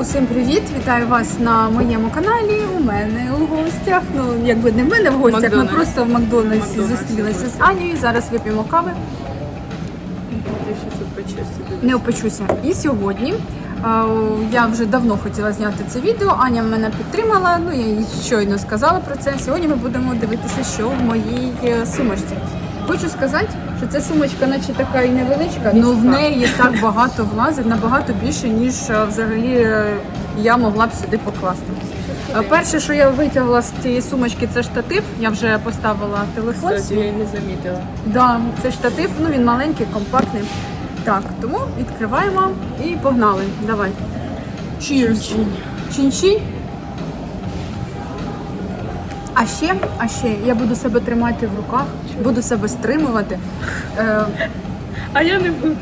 Усім привіт! Вітаю вас на моєму каналі. У мене у гостях. Ну якби не в мене в гостях, ми просто в Макдональдсі Макдональдс. зустрілися з Анією. Зараз вип'ємо кави. Не опечуся. І сьогодні е, я вже давно хотіла зняти це відео. Аня мене підтримала. Ну я їй щойно сказала про це. Сьогодні ми будемо дивитися, що в моїй е, сумочці. Хочу сказати, що ця сумочка, наче така і невеличка, але в неї так багато влазить, набагато більше, ніж е, взагалі е, я могла б сюди покласти. Е, Перше, що я витягла з цієї сумочки, це штатив. Я вже поставила телефон. Кстати, я не замітила. Да, це штатив, ну він маленький, компактний. Так, тому відкриваємо і погнали. Давай. Чин-чин. А ще, а ще я буду себе тримати в руках, буду себе стримувати. Е, А я не буду.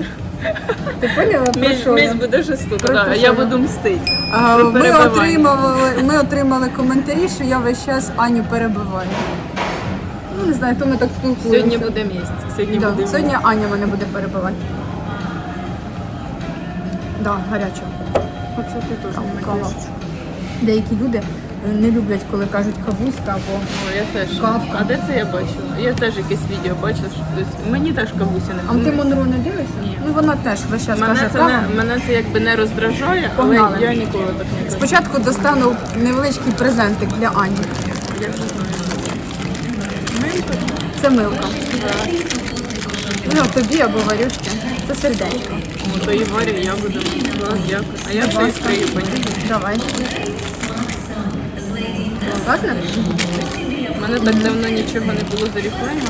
ти поняла про Місь, що? я? місь буде жорстоко, Про да, а я буду мстити. А, ми, перебивання. отримали, ми отримали коментарі, що я весь час Аню перебиваю. Ну, не знаю, то ми так спілкуємося. Сьогодні буде місце. Сьогодні Да, буде Сьогодні Аня мене буде перебивати. Да, гаряче. Оце ти теж Там кава. Деякі люди не люблять, коли кажуть кавуська або О, я теж. Кавка. А де це я бачила? Я теж якесь відео бачила, що хтось. Мені теж кавуся не А ти Монро не дивишся? Ні. Ну вона теж весь час Мене каже це, не, мене це якби не роздражає, але Погнали. я ніколи так не кажу. Спочатку достану невеличкий презентик для Ані. Я знаю. Милка? Це милка. Ну, тобі або варюшки. Це сердечко. О, то і Варя, і я буду. Клас, дякую. А я вже ласка. Давай. Класно? У мене так давно нічого не було за ріфлейма.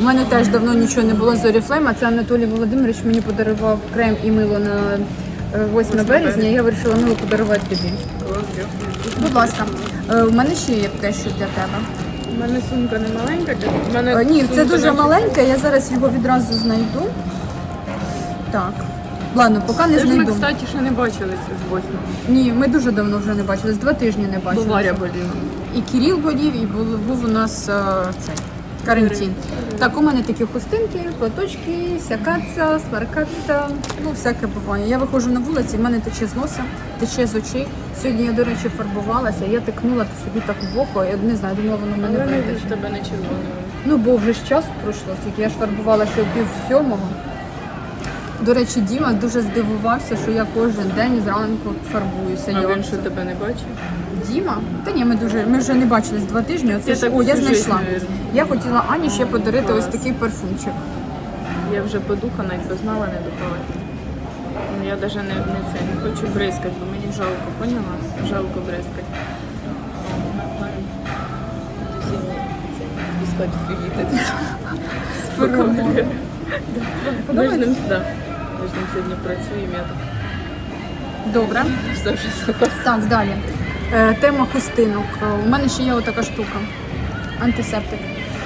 У мене теж давно нічого не було з Oriflame, а це Анатолій Володимирович мені подарував крем і мило на е, 8 березня, і я вирішила мило подарувати тобі. Будь ласка, е, у мене ще є дещо для тебе. У мене сумка не маленька, у мене Е, Ні, це сумка дуже наче- маленьке, я зараз його відразу знайду. Так. Ладно, поки не Це ж ми, знайду. кстати, ще не бачилися з восьмого. Ні, ми дуже давно вже не бачили, з два тижні не Бо бачили. Варя боліла. І Кирил болів, і був, був у нас е, цей карантин. Так, у мене такі хустинки, платочки, сякаться, смаркаться, ну всяке буває. Я виходжу на вулиці, в мене тече з носа, тече з очей. Сьогодні я, до речі, фарбувалася, я тикнула собі так в око, я не знаю, думала, воно мене Але не тебе не червоно. Ну, бо вже ж час пройшло, скільки я ж фарбувалася о пів сьомого. До речі, Діма дуже здивувався, що я кожен день зранку фарбуюся. А він що тебе не бачив? Діма? Та ні, ми дуже ми вже не бачились два тижні. Оце Я ж- так о, я знайшла. жизнь. Я хотіла Ані ще подарити ось такий парфумчик. Я вже подуха навіть познала, не духала. Ну, Я навіть не, не це, не хочу бризкати, бо мені жалко, поняла? Жалко бризкати. Феромон. Ми ж ним, да. Ми ж ним сьогодні працюємо, я так Добре. все вже согласна. Так, далі. Е, тема хустинок. Е, У мене ще є отака штука. Антисептик.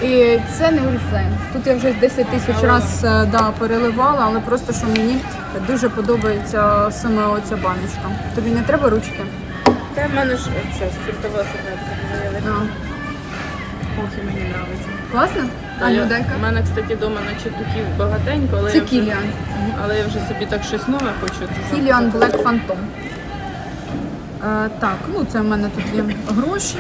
І це не Oriflame. Тут я вже 10 тисяч разів да, переливала, але просто що мені дуже подобається саме оця баночка. Тобі не треба ручки? Та в мене ж це спиртова сигаретка. А, Ох, і мені подобається. Класно? А я- ну дай-ка. У мене, кстати, вдома наче духів багатенько, але Це я вже, Кіліан. але я вже собі так щось нове хочу. Це Кіліан Black Phantom. Е, так, ну це в мене тут є гроші.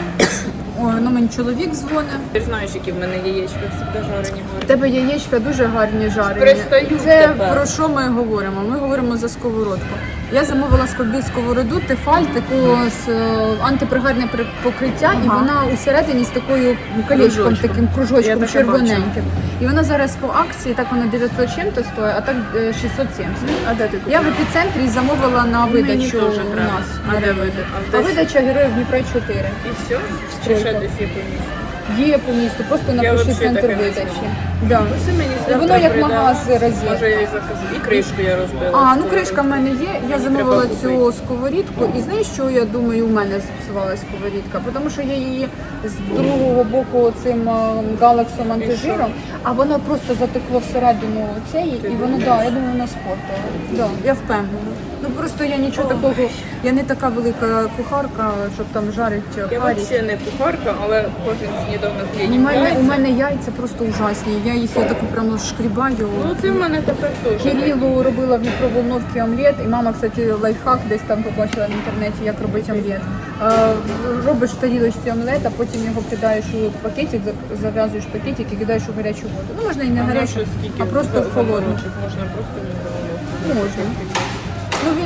Ой, ну мені чоловік дзвонить. Ти ж знаєш, які в мене яєчка завжди жарені У тебе яєчка дуже гарні жарені. Пристають Це тепер. про що ми говоримо? Ми говоримо за сковородку. Я замовила скобі сковороду, тефаль, таку з е, антипригарне при- покриття, і Ага. вона усередині з такою колечком, Кружочком. таким Я кружочком таке червоненьким. І вона зараз по акції, так вона 900 чим-то стоїть, а так е, 670. А де ти Я в епіцентрі замовила на Мені видачу теж у треба. нас. А де районі. вида- а десь? видача героїв Дніпра 4. І все? Чи ще десь є? Є по місту, просто напиши центр видачі. Да. Ну, воно як магаз розетка. Може я і закажу. І кришку я розбила. А, ну кришка в мене є. Я замовила цю сковорідку. І знаєш, що я думаю, у мене зіпсувалася сковорідка? Тому що я її з другого боку цим е, галаксом антижиром, а воно просто затекло всередину цієї, і воно да, я думаю, воно спортило. Да, я впевнена. Ну просто я нічого такого, я не така велика кухарка, щоб там жарити Я харі. взагалі не кухарка, але кожен недавно У клеїв мене, у мене яйця просто ужасні. Я їх таку прямо шкрібаю. Ну це в мене тепер теж. Кирилу робила в мікроволновці омлет, і мама, кстати, лайфхак десь там побачила в інтернеті, як робити омлет. Е, робиш в тарілочці омлет, а потім його кидаєш у пакетик, за- зав'язуєш пакетик і кидаєш у гарячу воду. Ну можна і не гарячу, а просто в холодну. Можна просто в мікроволновку. Можна.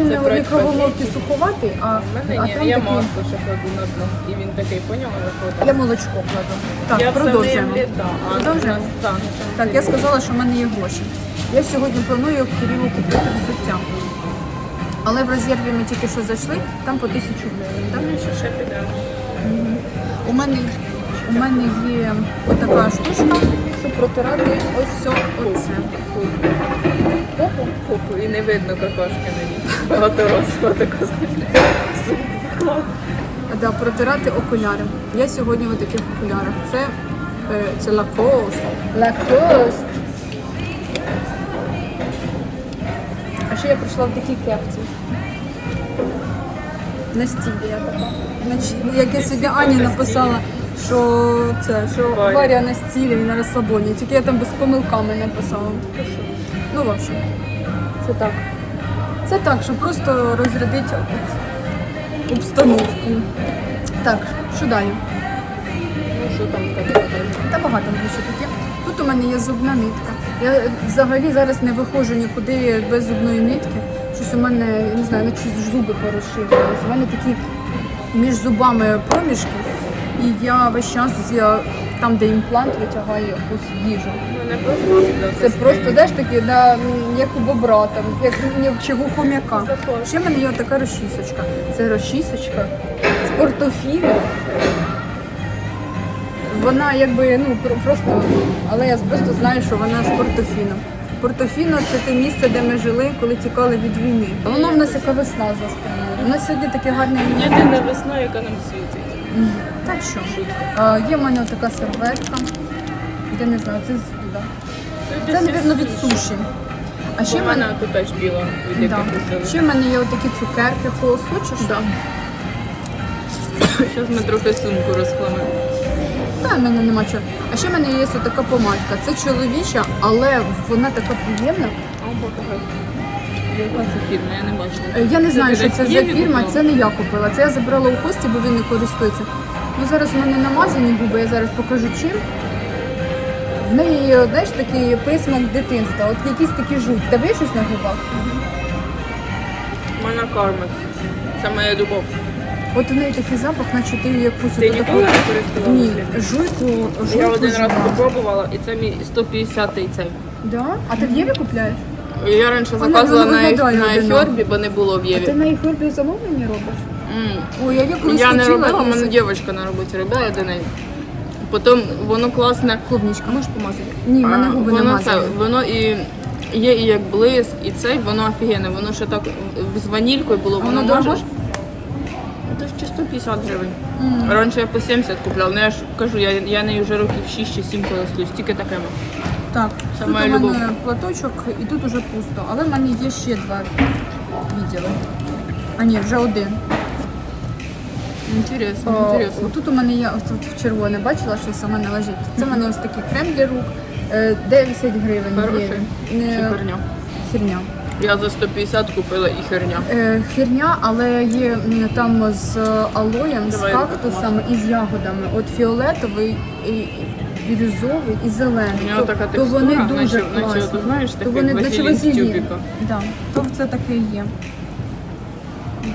Ну Це в мікроволновці суховатий, а, У мене а ні, там я такий. масло ще кладу на дно. І він такий, поняла, виходить? Я молочко кладу. Так, я продовжуємо. Це не, да, а, Продовжуємо? Так, Так, я сказала, що в мене є гроші. Я сьогодні планую Кирилу купити взуття. Але в резерві ми тільки що зайшли, там по тисячу гривень. Там ще ще підемо. У мене, у мене є отака штучка, щоб протирати ось все оце. Попу. Попу, і не видно какашки на ній. Багато росла така Да, протирати окуляри. Я сьогодні в таких окулярах. Це, е, це Lacoste. Lacoste. А ще я прийшла в такій кепці. На стілі я така. Значить, Як я сьогодні Ані написала, що це, що Варя. Варя на стілі і на розслабоні. Тільки я там без помилками написала. Ну, в общем, це так. Це так, щоб просто розрядити обстановку. Так, що далі? Ну що там сказати? Та багато буде що таке. Тут у мене є зубна нитка. Я взагалі зараз не виходжу нікуди без зубної нитки. Щось у мене, я не знаю, наче зуби порозширилися. У мене такі між зубами проміжки. І я весь час я, там, де імплант, витягаю якусь їжу. Не просто Це просто, знаєш, такі, м, як у бобра, там, як, чи хом'яка. Ще в мене є така розчісочка. Це розчісочка з портофілі. Вона якби ну просто, але я просто знаю, що вона з Портофіно. Портофіно це те місце, де ми жили, коли тікали від війни. Воно в нас яка весна за спиною. У нас сьогодні таке гарне Єдина весна, яка нам світить. Так що а, є в мене така серветка. Я не знаю, це. Це, мабуть, від суші. А ще в мене тут теж біла, від Да. яких купили. Ще в мене є отакі цукерки, холос хочеш? Да. Зараз ми трохи сумку розкламемо. Та в мене нема чого. А ще в мене є така помадка. Це чоловіча, але вона така приємна. Яка це фірма, я не бачила. Е, Я не знаю, що це за фірма, це не я купила. Це я забрала у Кості, бо він не користується. Ну зараз в мене намазані губи, я зараз покажу чим. В неї, знаєш, такий присмак дитинства. От якийсь такий жуть. Тебе є щось на губах? У мене кармес. Це моя любов. От у неї такий запах, наче ти якусь Ти отаку- ніколи не користувалася? Ні, жуйку, жуйку Я один раз спробувала, і це мій 150-й цей. Да? А ти в Єві купляєш? Я раніше Вона заказувала на, виглядає на одинаково. Ефьорбі, бо не було в А ти Єві. на їх замовлення робиш? М. Ой, я колись Я не хотіла, робила, в мене дівчинка на роботі робила до неї. Потім воно класне. Клубничка. Можеш помазати? Ні, в мене А, губи воно намазані. це, воно і є і як блиск, і цей, воно офігенне. Воно ще так з ванількою було, А воно воно дорого? можеш. Це ж чи 150 гривень. Раніше я по 70 купляв, ну я ж кажу, я, я нею вже років 6 чи 7 користуюсь, тільки такими. Так, Це тут моя у мене любов. платочок і тут уже пусто. Але в мене є ще два відділи. А ні, вже один. Інтересно, О, інтересно. тут у мене є ось тут в червоне, бачила, що у мене лежить. Це в мене ось такий крем для рук. е, 10 гривень Хороший чи Е, херня? Херня. Я за 150 купила і херня. Е, Херня, але є там з алоєм, з Давай кактусом і з ягодами. От фіолетовий, і, бірюзовий і зелений. У нього така то текстура, вони дуже наче, наче класні. ти знаєш, То такий вони наче з вазелін. Да. То це таке є.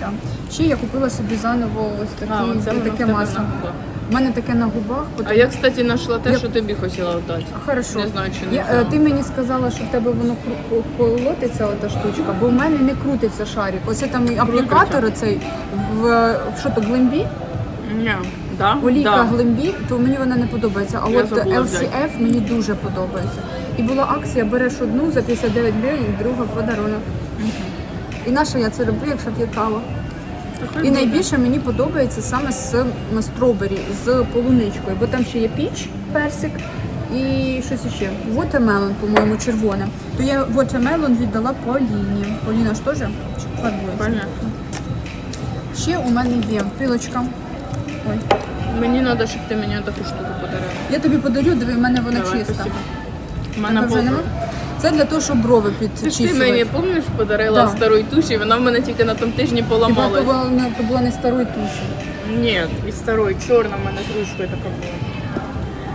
Да. Ще я купила собі заново ось А, такі, оце воно таке масло. У мене таке на губах. А я, кстати, знайшла те, Я- що тобі хотіла вдати. Хорошо. Не знаю, чи не я, е, ти мені сказала, що в тебе воно колотиться, ота штучка, бо в мене не крутиться шарик. Ось там і аплікатор цей в що то глимбі, Ні, да? олійка да. глимбі, то мені вона не подобається. А Я от LCF мені дуже подобається. І була акція, береш одну за 59 гривень, друга подарунок. І наша я це роблю, якщо п'є кава. І найбільше мені подобається саме з стробері, з полуничкою, бо там ще є піч, персик і щось іще. Watermelon, по-моєму, червоне. То я watermelon віддала Поліні. Поліна ж теж. Понятно. Ще у мене є пилочка. Ой, Мені треба, щоб ти мені таку штуку подарила. Я тобі подарю, диви, в мене вона Давай, чиста. спасибо. У Тебе мене вже нема? Це для того, щоб брови Це ти мені, пам'ятаєш, подарила Да. стару туші, вона в мене тільки на тому тижні Хіба то поламалась. була, не- то була не старої туші. Ні, і старої, чорна в мене з ручкою така була.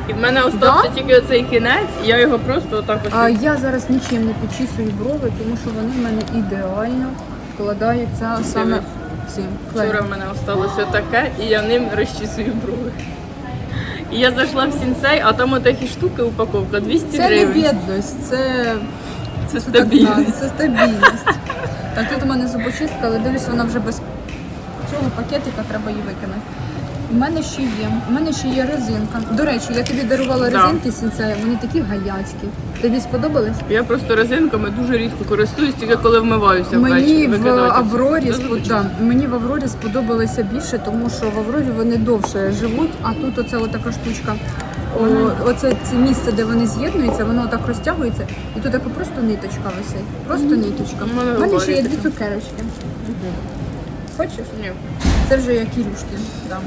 І в мене остався Да? тільки оцей кінець, і я його просто отак ось. А я зараз нічим не підчісую брови, тому що вони в мене ідеально вкладаються саме цим клеєм. Вчора в мене осталося таке, і я ним розчісую брови. І я зайшла в сінсей, а там отакі штуки упаковка 200 Це не гривень. бідність, це Це Це так стабільність. Це стабільність. Так, тут у мене зубочистка, але дивлюсь, вона вже без цього пакетика, треба її викинути. У мене ще є. У мене ще є резинка. До речі, я тобі дарувала Да. резинки сінцеї, вони такі галяцькі. Тобі сподобались? Я просто резинками дуже рідко користуюсь, тільки коли вмиваюся Мені ввечері. в. Аврорі звичайно. да, мені в Аврорі сподобалися більше, тому що в Аврорі вони довше живуть, а тут оце отака штучка. О, оце це місце, де вони з'єднуються, воно так розтягується, і тут така просто ниточка висить. Просто ниточка. У мене У мене ще є Аврорі дві таке. цукерочки. Хочеш? Ні, Це вже я Кірюшки дам.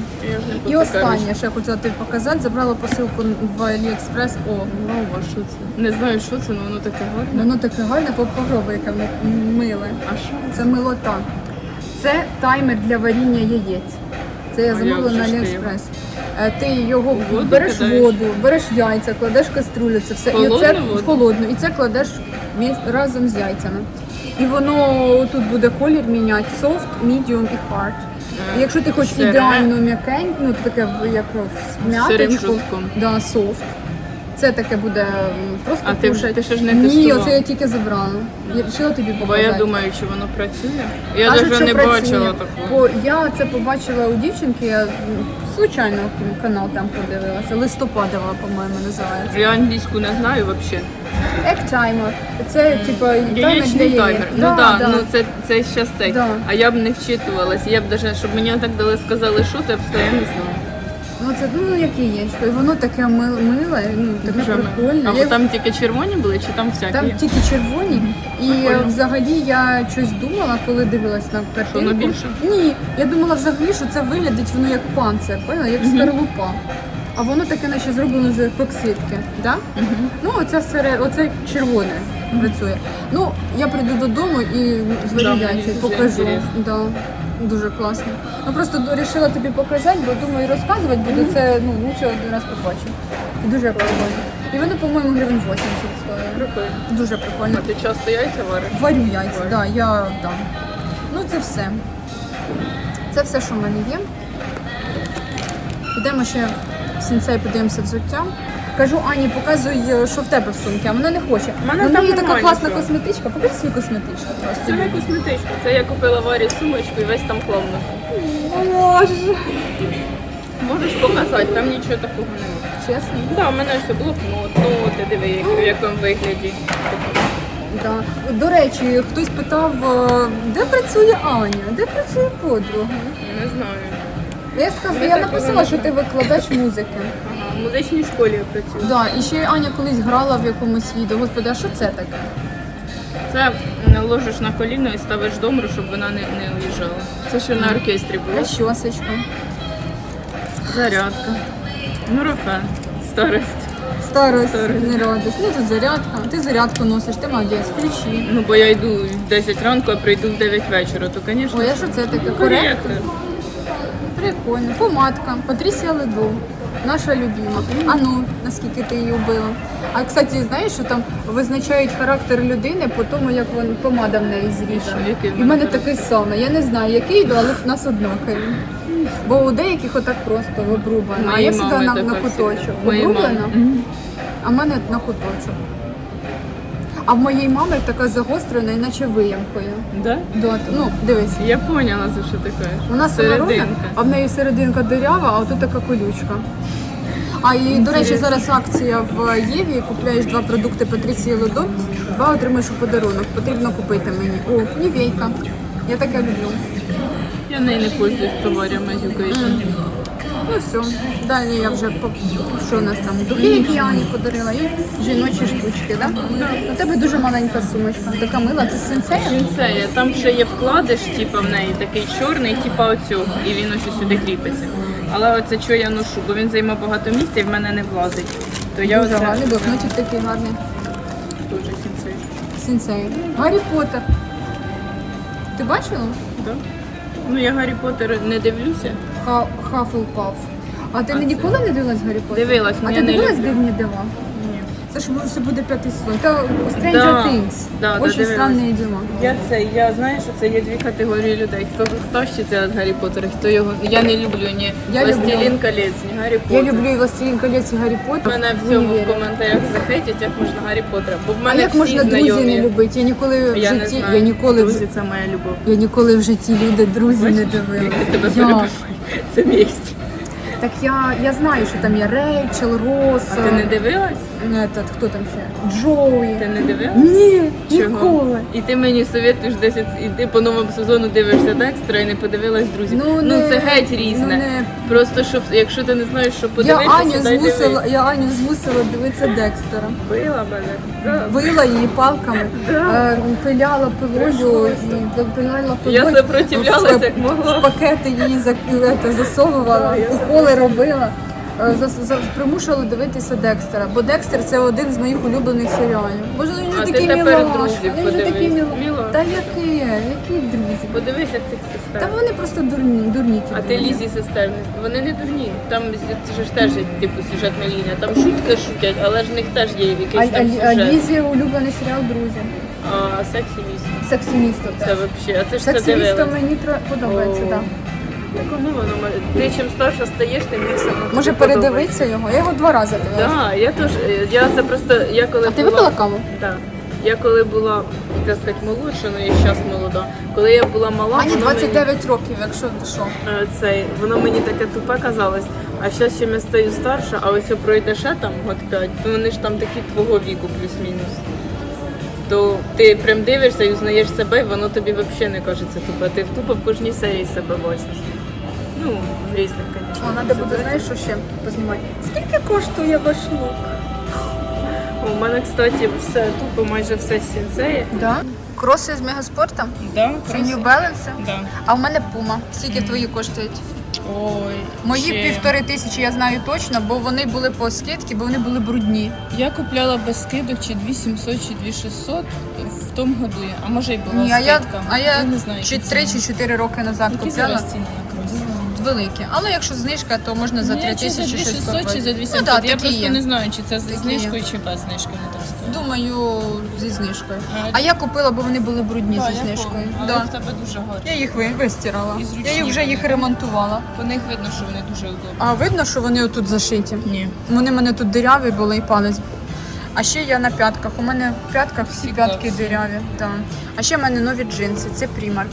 я І останнє, що я хотіла тобі показати, забрала посилку в AliExpress. О, Ну, що це? Не знаю, що це, але воно таке гарне. воно таке гарне, попробуй, яке воно миле. А що? Це милота. Це таймер для варіння яєць. Це я замовила на? AliExpress. Е, Ти його воду береш кидаєш? воду, береш яйця, кладеш каструлю, це все. Холодну і це воду? холодну. І це кладеш разом з яйцями. І воно тут буде колір міняти soft, medium і hard. І якщо ти хочеш Сире. ідеально м'якень, ну таке як в Сирим м'яточку, жовтком. да, soft. Це таке буде просто А ти вже- кушать. ти ще ж не Ні, тестувала? оце я тільки забрала. Я вирішила тобі Бо показати. я думаю, чи воно працює. Я Кажуть, навіть що не працює. бачила такого. Бо я це побачила у дівчинки, я м, случайно канал там подивилася. Листопадова, по-моєму, називається. Я англійську не знаю взагалі. Egg timer. Це типу таймер для Яєчний яєць. таймер. Да, ну так, да. ну це, це щас цей. Да. А я б не вчитувалась. Я б даже, щоб мені так дали сказали, що це, я б сказала, я не знаю. Ну це ну як яєчко. І воно таке мил- миле, ну таке Дуже прикольне. А Я- там тільки червоні були, чи там всякі? Там тільки червоні, і Прикольно. взагалі я щось думала, коли дивилась на картинку. воно більше? Ні, я думала взагалі, що це виглядить воно як панцир, поняла? як скорлупа. А воно таке наче зроблено з епоксидки. Да? Ну, оце сере, оце червоне працює. Ну, я прийду додому і зварю Да, мені яйця і дуже покажу. інтересно. Да. Дуже класно. Ну просто вирішила тобі показати, бо думаю, розказувати буду це ну, лучше один раз побачу. Дуже прикольно. І вони, по-моєму, гривень 80 стоять. Прикольно. Дуже прикольно. А ти часто яйця вариш? Варю яйця, Варю. да, я да. Ну це все. Це все, що в мене є. Підемо ще в сінцей, подивимося взуття. Кажу, Ані, показуй, що в тебе в сумці, а вона не хоче. В мене Ну, там неї така класна нічого. косметичка. Покажи свою косметичку. Це не косметичка. Це я купила Варі сумочку і весь там хлам. Боже. Можеш показати, там нічого такого немає. Чесно? Так, у мене все блокнот, ну ти диви, як- в якому вигляді. Да. До речі, хтось питав, е, де працює Аня, де працює подруга. Не знаю. Я сказала, Ми я так написала, що ти викладач музики. В музичній школі я працюю. Да, і ще Аня колись грала в якомусь відео. Господи, а що це таке? Це не ложиш на коліно і ставиш домру, щоб вона не, не уїжджала. Це ще на оркестрі було. Розчосочка. Зарядка. Нурофен. Старость. Старость, Старость. не радость. Ну тут зарядка. Ти зарядку носиш, ти молодець, включи. Ну, бо я йду в 10 ранку, а прийду в 9 вечора, то, звісно. Ой, а що це таке? Коректор. Прикольно. Помадка. Патрісія Ледо. Наша любима. А ну, наскільки ти її убила. А кстати, знаєш, що там визначають характер людини по тому, як вон помада в неї в І в мене такий саме. Я не знаю, який, але в нас однакові. Бо у деяких отак просто вибрубано. А я сюди на, на куточок. Мгм. А в мене на куточок. А в моєї мами така загострена, іначе виямкою. Да? Да, ну, дивись. Я поняла, за що кажеш. У нас серединка, серединка. а в неї серединка дирява, а тут така колючка. А і, до речі, зараз акція в Єві. Купляєш два продукти Патрісії Лодо, два отримаєш у подарунок. Потрібно купити мені. О, нівейка. Я таке люблю. Я нею не пользуюсь товарами юкаючим. Ну все. Далі я вже по що у нас там духи, які я Ані подарила, і жіночі штучки, да? У тебе дуже маленька сумочка. Така мила, це сенсея? Сінсея, там ще є вкладиш, типу, в неї такий чорний, типу оцього, і він ось сюди кріпиться. Але оце що я ношу, бо він займає багато місця і в мене не влазить. То я Дуже оце гарний блокнотик такий гарний. дуже сінцей. Сінсей. Гаррі Поттер. Ти бачила? Да? Ну я Гаррі Поттер не дивлюся. Ха- Хафлпаф. А ти А не ніколи не дивилась Гаррі Поттер? Дивилась, А але ти не дивилась люблю. дивні дива? Ні. Це ж може буде п'ятий сезон. Та Stranger Да. Things. Да, да, Очень дивилась. странні діла. Я це, я знаю, що це є дві категорії людей. Хто хто ще це від Гаррі Поттера, хто його. Я не люблю ні Я Властелін люблю. колець, ні Гаррі Я Поттер. люблю і Властелін колець і Гаррі Поттер. Мене в цьому в коментарях захейтять, як можна Гаррі Поттера. Бо в А мене як всі можна знайомі. друзі не любити? Я ніколи в Я не житті, знаю. я ніколи в Друзі, це моя любов. Я ніколи в житті люди друзі не я тебе перебиваю. Це місць. Так я, я знаю, що там є Рейчел, Росс, А ти не дивилась? этот, хто там ще? Джоуї. Ти не дивилась? Ні, Чого? ніколи. І ти мені советуєш 10, і ти по новому сезону дивишся Декстра і не подивилась друзів. Ну, не- це геть різне. Ну, не. Просто що якщо ти не знаєш, що Я подивитися, Аню дай змусила, дивись. я Аню змусила дивитися Декстера. Била мене. Да. Била її палками, Да. е, пиляла пилою, пиляла Я пилою. сопротивлялась, в- як могла. В пакети її засовувала, Да, уколи робила. Е, Примушувала дивитися Декстера, бо Декстер це один з моїх улюблених серіалів. Боже, він же А такий мілаш. Він же такий мілаш. Та які, які друзі? Подивися цих Та сестер. вони просто дурні, дурні ті А ти. Лізі сестер, вони не дурні. Там це ж теж типу сюжетна лінія. Там шутки шутять, але ж в них теж є якийсь а, там а сюжет. Лізі улюблений серіал Друзі. А сексі місце. Сексімісто Це взагалі. А це ж це Сексімісто мені подобається, так. Так ну воно ти чим старша стаєш, тим більше воно тобі Може подобається. передивитися його? Я його два рази дивилася. Да, я теж. е, Я це просто я коли А ти була, випила каву? Да. Я коли була, так сказати, молодша, ну я зараз молода. Коли я була мала, Ані воно 29 років, якщо ти що. е, цей, воно мені таке тупе казалось. А зараз чим я стаю старша, а ось пройде ще там год 5, то вони ж там такі твого віку плюс-мінус. То ти прям дивишся і узнаєш себе, і воно тобі взагалі не кажеться тупе. Ти тупо в кожній серії себе бачиш. Ну, в різних. О, треба буде, знаєш, що ще познімати. Скільки коштує ваш лук? У мене, кстати, все тупо майже все з сінцеї. Да. Кроси з мегаспорта? Да, Це New Balance? Да. А в мене Puma. Скільки твої коштують? Ой. Мої ще. півтори тисячі я знаю точно, бо вони були по скидці, бо вони були брудні. Я купляла без скидок чи 2700, чи 2600 в тому году. А може й була Ні, а я, скидка. а я не знаю, чи які три ціни. чи чотири роки назад Які купляла. зараз ціни? Великі. Але якщо знижка, то можна за Ну, три я чи за тисячі щось 2600, чи за 2700. Ну, да, я такі просто є. не знаю, чи це з Такі знижкою, чи без знижки не. Думаю, зі знижкою. А, А я купила, бо вони були брудні зі знижкою. Але Да. в тебе дуже гарно. Я їх ви- вистирала. І зручні Я їх вже вони. їх ремонтувала. По них видно, що вони дуже удобні. А видно, що вони отут зашиті. Ні. Вони в мене тут диряві були і палець. А ще я на п'ятках. У мене в п'ятках всі Всегда п'ятки всі. диряві. Да. А ще в мене нові джинси. Це Primark.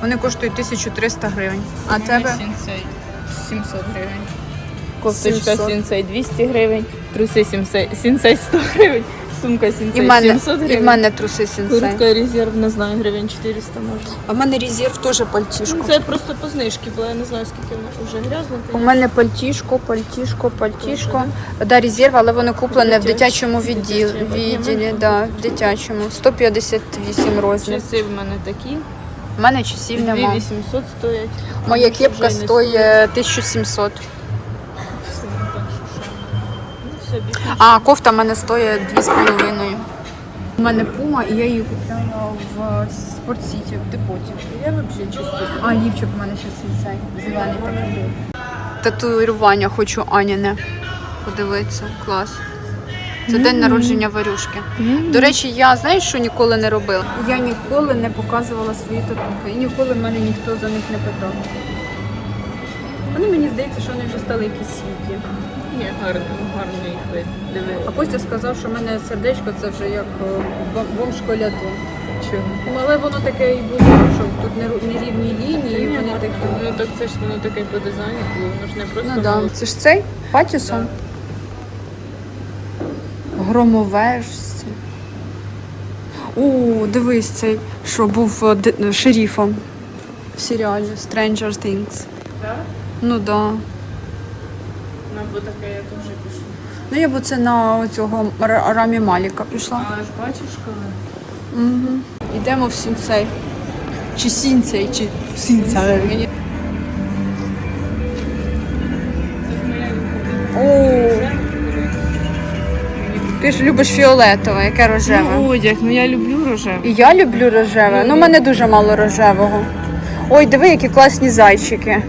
Вони коштують 1300 гривень. А тебе? Сінсей 700 гривень. Кофточка 700. Сінсей 200 гривень, труси Сінсей, Сінсей 100 гривень, сумка І Сінсей в мене, 700 і гривень. в мене труси сенсей. Куртка резерв, не знаю, гривень 400 може. А в мене резерв теж пальтішко. Ну, це просто по знижці було, я не знаю, скільки вона вже грязно. У мене пальтішко, пальтішко, пальтішко. Да, резерв, але воно куплене в дитячому відділі, Дитяче. відділі да, в дитячому. 158 розмір. Часи в мене такі, У мене часів нема. 2800 стоять. Моя кепка стоїть 1700. Все, так що що. Ну. А кофта в мене стоїть 2,5. У мене пума, і я її купляла в спортсіті, в депоті. Я взагалі чисто. А, лівчик у мене ще цей зелений такий. Татуювання хочу Аніне. Подивитися, клас. Це день народження варюшки. До речі, я знаєш, що ніколи не робила? Я ніколи не показувала свої татухи. І ніколи в мене ніхто за них не питав. Вони мені здається, що вони вже стали якісь світлі. Ні, гарно, гарно їх вид. Диви. А Костя сказав, що в мене сердечко це вже як бомж коляду. Чого? Але воно таке і було, що тут не- нерівні лінії, вони такі. Ну так це ж воно таке по дизайну було, воно ж не просто Ну да. було. Це ж цей Патісон. Громовержці. О, дивись цей, що був е, шерифом в серіалі Stranger Things. Так? Ну да. Ну, таке я теж пишу. Ну я б це на цього Рамі Маліка пішла. Але ж бачиш, коли? Угу. Йдемо в Сінцей. Чи Сінцей, чи Сінцей. О, ти ж любиш фіолетове, яке рожеве. Ну, одяг, ну я люблю рожевий. І я люблю рожеве. Ну, в мене дуже мало рожевого. Ой, диви, які класні зайчики.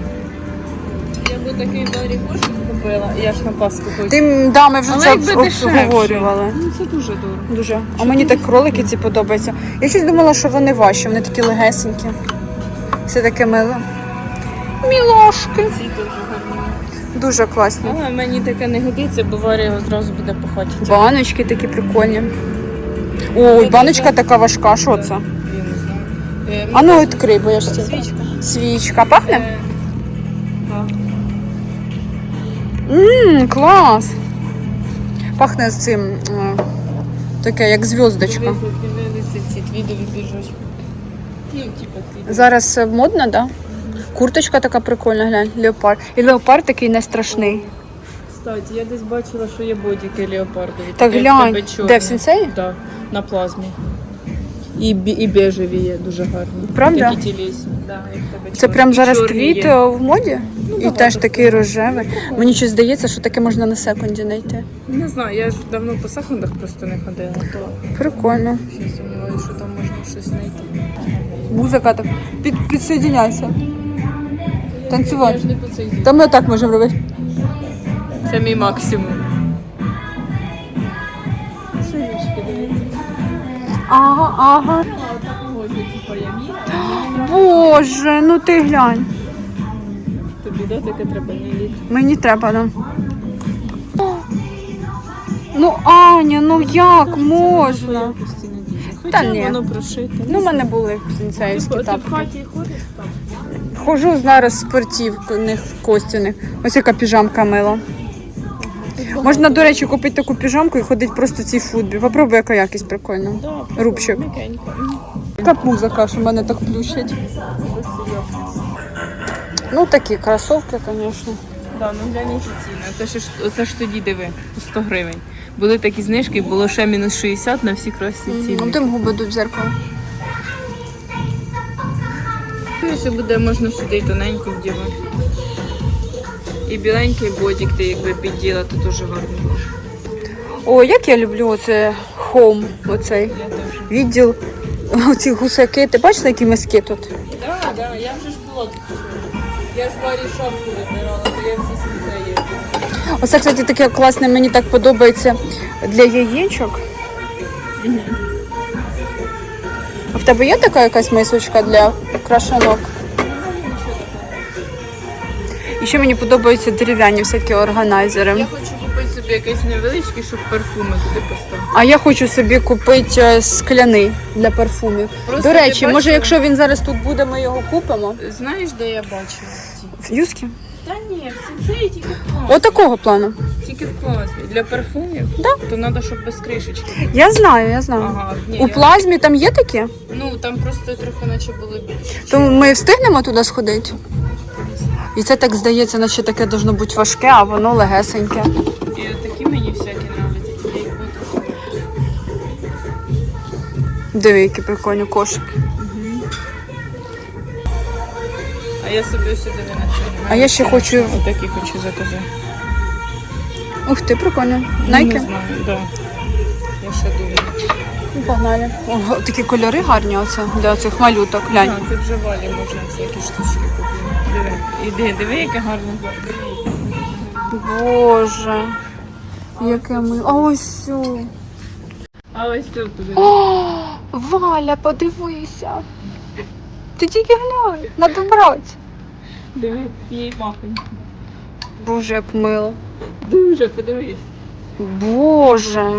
Я би такий Дарі кошик купила, я ж на Пасху хочу. Ти да, ми вже Але це якби об- дешевше. обговорювали. Ну це дуже дорого. Дуже. А мені так кролики ці подобаються. Я щось думала, що вони важчі, вони такі легесенькі. Все таке миле. Мілошки. Ці дуже. Дуже класні. Але мені таке не годиться, бо Варя його зразу буде по. Баночки такі прикольні. Ой, баночка така важка, що це? Е, А ну відкрий, бо я ж Свічка. Свічка. Пахне? Е. Ммм, клас. Пахне з цим. е, Таке, як зв'язочка. Ну, твідові. Зараз модно, так? Да? Курточка така прикольна, глянь, леопард. І леопард такий не страшний. Кстати, я десь бачила, що є бодіки леопардові. Так такі, як глянь, тебе де в сенсеї? Так, на плазмі. І, бі- і бежеві є дуже гарні. Правда? Такі тілісні. Да, як в тебе Це чорні. прям І зараз чорні твіт є. е, в моді? І багато теж такий рожевий. Мені щось здається, що таке можна на секунді знайти. Не знаю, я ж давно по секундах просто не ходила, то Прикольно. ще сумніваюся, що там можна щось знайти. Музика так. Під, підсоединяйся. Танцювати. Та ми так можемо робити. Це мій максимум. Ага, ага. Типу. Боже, ну ти глянь. Тобі таке треба не літ. Мені треба, да. Ну, Аня, ну як можна? Та ні. воно прошите. Ну, в мене були сенсейські Ти, ти в хаті ходиш? Хожу зараз в спортивних костяних. Ось яка піжамка мила. Можна, до речі, купити таку піжамку і ходити просто в цій футбі. Попробуй, яка якість прикольна. Рубчик. Яка музика, що мене так плющить. Ну, такі кросовки, звісно. Да, ну глянь, які ціни. Це ж, оце ж тоді диви, по 100 гривень. Були такі знижки, було ще мінус 60 на всі красні ціни. Ну, тим губи в зеркало. Якщо буде, можна сюди і тоненько вдівати. І біленький бодік ти якби підділа, то дуже гарно. О, як я люблю оце хом, оцей Я відділ. Оці гусаки. Ти бачила, які миски тут? Так, да, да, я вже ж була тут. Я ж варі шапку вибирала, то я всі свіце є. Оце, кстати, таке класне, мені так подобається для яєчок. А в тебе є така якась мисочка для крашанок? І ще мені подобаються дерев'яні всякі органайзери. Я хочу купити собі якийсь невеличкий, щоб парфуми туди поставити. А я хочу собі купити е, скляний для парфумів. Просто До ти речі, може, бачила? якщо він зараз тут буде, ми його купимо. Знаєш, де я бачила ці? В юскі? Та ні, всі це тільки в. Отакого плану. Тільки в плазмі. Для парфумів, Да. то треба, щоб без кришечки. Я знаю, я знаю. Ага, ні, У я- плазмі там є такі? Ну там просто трохи наче були більше. То ми встигнемо туди сходити? І це так здається, наче таке должно бути важке, а воно легесеньке. І такі мені всякі нравляться, тільки їх буду. Диви, які прикольні кошики. А я собі сюди не на цьому. А я ще хочу- Отакі хочу заказати. Ух ти, прикольно. Не знаю, да. Я ще думаю. Ну, Погнали. О, такі кольори гарні оце для цих малюток. Глянь. А, це вже валі можна всякі штучки купити. Диви. Іди, диви, яке гарне. Боже. Яке ми. А ось. сю. А ось тут туди. О, Валя, подивися. Ти тільки глянь, надо брати. Диви, їй махонько. Боже, як мило. Дуже, подивись. Боже.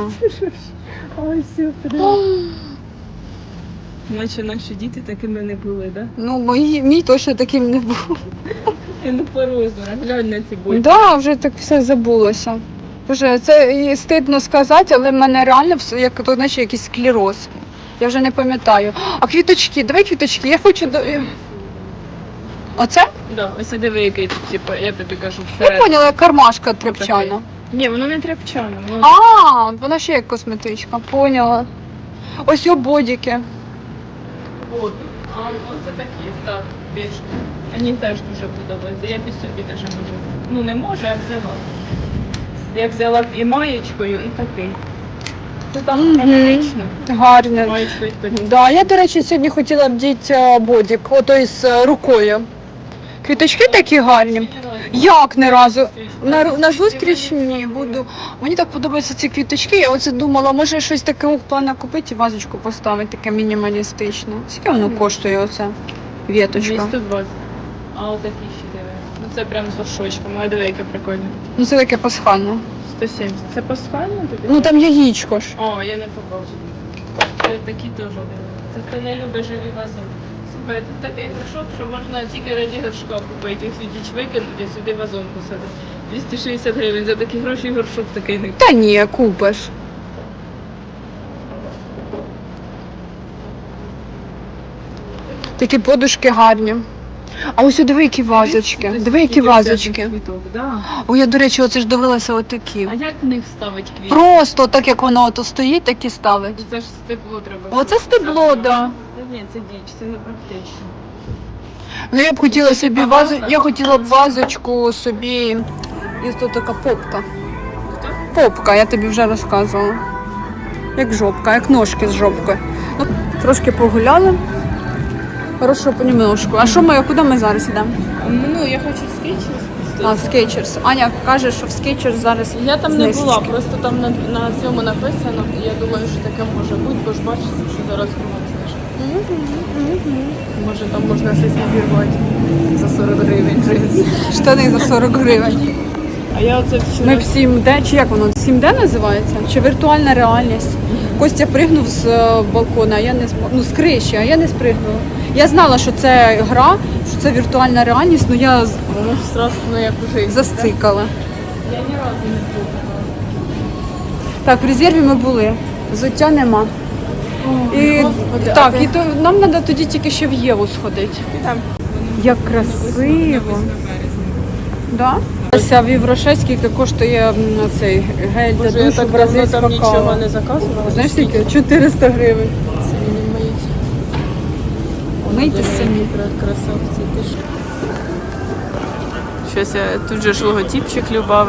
Ось все, подивись. Наче наші діти такими не були, да? Ну, мої, мій точно таким не був. І ну по глянь на ці бульки. Да, вже так все забулося. Боже, це і стидно сказати, але в мене реально все як то, наче якийсь склероз. Я вже не пам'ятаю. А квіточки, давай квіточки, я хочу до. Оце? Да, ось диви, який тут, типу, я тобі кажу, Я вперед. поняла, як кармашка тряпчана. Ні, воно не тряпчане, воно А, вона ще як косметичка, поняла. Ось його бодіки. От, а оце такі, так, більш. Мені теж дуже подобається. Я під собі теж можу. Ну не можу, а взяла. Я взяла і маєчкою, і такий. Це там Мгм. практично. Гарне. Маєчкою такий. Да, я, до речі, сьогодні хотіла вдіти е, бодік, ото із е, рукою. Квіточки такі гарні. Як не разу? На, на зустріч ні, буду. Мені так подобаються ці квіточки. Я оце думала, може щось таке у плана купити і вазочку поставити, таке мінімалістичне. Скільки воно коштує оце? Віточка. 220. А отакі ще диви. Ну це прям з горшочком, а диви, яке прикольне. Ну це таке пасхальне. 170. Це пасхально тобі? Ну там яєчко ж. О, я не побачила. Це такі теж. Це ти не любиш живі вазони. Такий горшок, що можна тільки раді горшка купити. Їх сюди викинути, сюди вазон посадити. 260 гривень за такі гроші горшок такий не Та ні, купиш. Такі подушки гарні. А ось диви, які вазочки. Диви, які вазочки. Да. О, я, до речі, оце ж дивилася отакі. А як в них ставить квіт? Просто так як воно ото стоїть, так і ставить. Це ж стекло треба. Оце стебло, да. Ні, це діч, це не практично. Ну я б хотіла собі вазу, я хотіла б вазочку собі. Є тут така попка. Попка, я тобі вже розказувала. Як жопка, як ножки з жопкою. Ну, трошки погуляли. Хорошо понемножку. А що ми, куди ми зараз йдемо? Ну, я хочу скетч А, в Skechers. Аня каже, що в Skechers зараз Я там не знижечки. була, просто там на, на цьому написано, і я думаю, що таке може бути, бо ж бачите, що зараз кругом. Може там можна щось обірвати за 40 гривень джинси. Штани за 40 гривень. А я оце вчора... Ми в 7D, чи як воно? 7D називається? Чи віртуальна реальність? Костя пригнув з е, балкона, а я не змо- ну, з криші, а я не спригнула. Я знала, що це гра, що це віртуальна реальність, але я з- Воно ж страшно як у житті. застикала. Я ні разу не пробувала. Так, в резерві ми були. Взуття нема. І, Господи, так, і то нам треба тоді тільки ще в Єву сходити. Як красиво. Да? Ася в Євроше скільки коштує м, цей гель для я душу так давно бразильська там нічого не заказувала. Знаєш скільки? 400 гривень. Це мені миється. Мийте самі. Красавці, ти що? Щось я тут же ж логотипчик любав.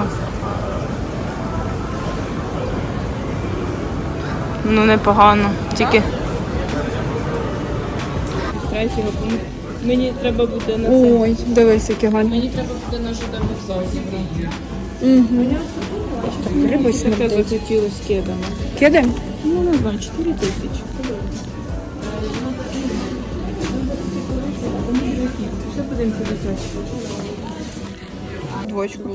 Ну непогано, тільки. Третього пункту. Мені треба буде на це. Ой, дивись, які гарні. Мені треба буде на ЖД вокзал зібрати. Угу. Риби Таке смердить. захотілося з кедами. Ну, не знаю, 4 тисячі. Ще подивимося дитячі. Двочку.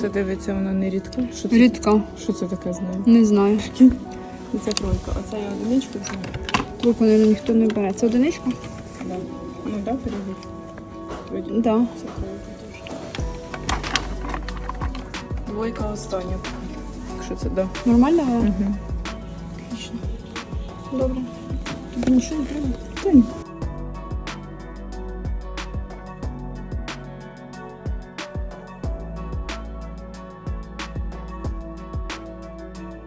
Оце дивиться вона не рідко. Що це, Рідка. що це таке з нею? Не знаю. І це тройка. Оце я одиничку взяла. Трубку, мабуть, ніхто не бере. Це одиничка? Да. Ну да, перевір. Вроді. Да. Це тройка теж. Двойка остання. Якщо це да. Нормально? вона? Угу. Отлично. Добре. Тобі нічого не треба? Та ні.